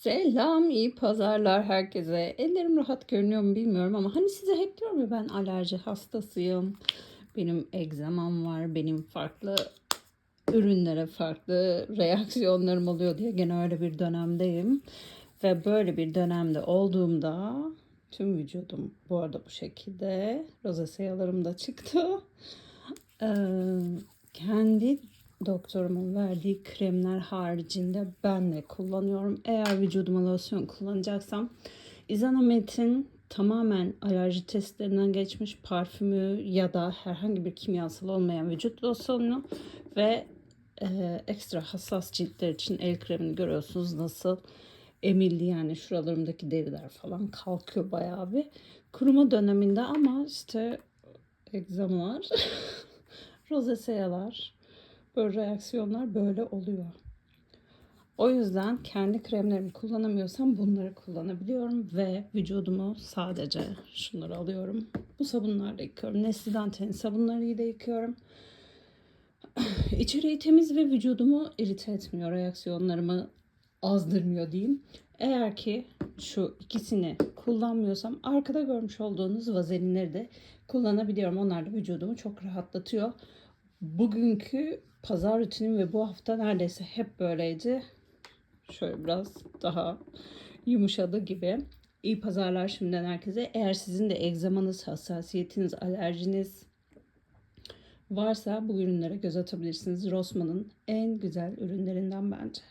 Selam, iyi pazarlar herkese. Ellerim rahat görünüyor mu bilmiyorum ama hani size hep diyorum ya ben alerji hastasıyım. Benim egzamam var, benim farklı ürünlere farklı reaksiyonlarım oluyor diye gene öyle bir dönemdeyim. Ve böyle bir dönemde olduğumda tüm vücudum bu arada bu şekilde. Rozaseyalarım da çıktı. Ee, kendi doktorumun verdiği kremler haricinde ben de kullanıyorum. Eğer vücuduma losyon kullanacaksam Izanamet'in tamamen alerji testlerinden geçmiş parfümü ya da herhangi bir kimyasal olmayan vücut losyonu ve e, ekstra hassas ciltler için el kremini görüyorsunuz nasıl emildi yani şuralarımdaki deriler falan kalkıyor bayağı bir kuruma döneminde ama işte egzamalar rozeseyalar böyle reaksiyonlar böyle oluyor. O yüzden kendi kremlerimi kullanamıyorsam bunları kullanabiliyorum ve vücudumu sadece şunları alıyorum. Bu sabunlarla yıkıyorum. Nesli Dantel'in sabunlarıyla yıkıyorum. İçeriği temiz ve vücudumu irite etmiyor. Reaksiyonlarımı azdırmıyor diyeyim. Eğer ki şu ikisini kullanmıyorsam arkada görmüş olduğunuz vazelinleri de kullanabiliyorum. Onlar da vücudumu çok rahatlatıyor. Bugünkü pazar rutinim ve bu hafta neredeyse hep böyleydi. Şöyle biraz daha yumuşadı gibi. İyi pazarlar şimdiden herkese. Eğer sizin de egzamanız, hassasiyetiniz, alerjiniz varsa bu ürünlere göz atabilirsiniz. Rossmann'ın en güzel ürünlerinden bence.